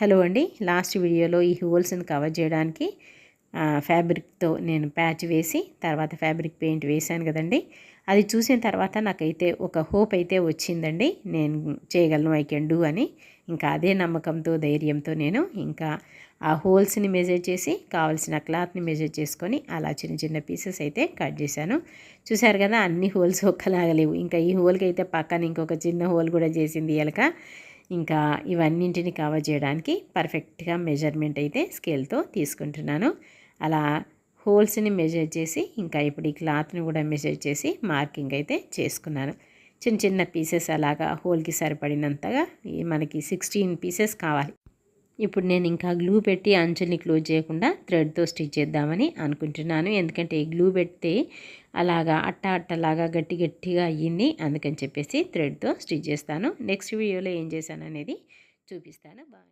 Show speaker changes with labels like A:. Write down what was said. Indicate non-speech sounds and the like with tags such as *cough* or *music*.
A: Hello అండి. Last వీడియోలో ఈ హోల్స్ని కవర్ చేయడానికి ఫ్యాబ్రిక్తో నేను ప్యాచ్ వేసి తర్వాత ఫ్యాబ్రిక్ పెయింట్ వేశాను కదండి. అది చూసిన తర్వాత నాకైతే ఒక హోప్ అయితే వచ్చిందండి. నేను చేయగలను ఐ కెన్ డూ అని. ఇంకా అదే నమ్మకంతో ధైర్యంతో నేను ఇంకా ఆ హోల్స్ని మెజర్ చేసి కావాల్సిన క్లాత్ని మెజర్ చేసుకొని అలా చిన్న చిన్న పీసెస్ అయితే కట్ చేశాను. చూసారు కదా అన్ని హోల్స్ *laughs* ఒక్కలాగలేవు ఇంకా ఈ హోల్కి అయితే పక్కన ఇంకొక చిన్న హోల్ కూడా చేసింది ఎలక. ఇంకా ఇవన్నింటిని కవర్ చేయడానికి పర్ఫెక్ట్గా మెజర్మెంట్ అయితే స్కేల్తో తీసుకుంటున్నాను. అలా హోల్స్ని మెజర్ చేసి ఇంకా ఇప్పుడు ఈ క్లాత్ని కూడా మెజర్ చేసి మార్కింగ్ అయితే చేసుకున్నాను. చిన్న చిన్న పీసెస్ అలాగా హోల్కి సరిపడినంతగా మనకి సిక్స్టీన్ పీసెస్ కావాలి. ఇప్పుడు నేను ఇంకా గ్లూ పెట్టి అంచుల్ని క్లోజ్ చేయకుండా థ్రెడ్తో స్టిచ్ చేద్దామని అనుకుంటున్నాను. ఎందుకంటే గ్లూ పెడితే అలాగా అట్ట అట్టలాగా గట్టి గట్టిగా అయ్యింది. అందుకని చెప్పేసి థ్రెడ్తో స్టిచ్ చేస్తాను. నెక్స్ట్ వీడియోలో ఏం చేశాను అనేది చూపిస్తాను. బాయ్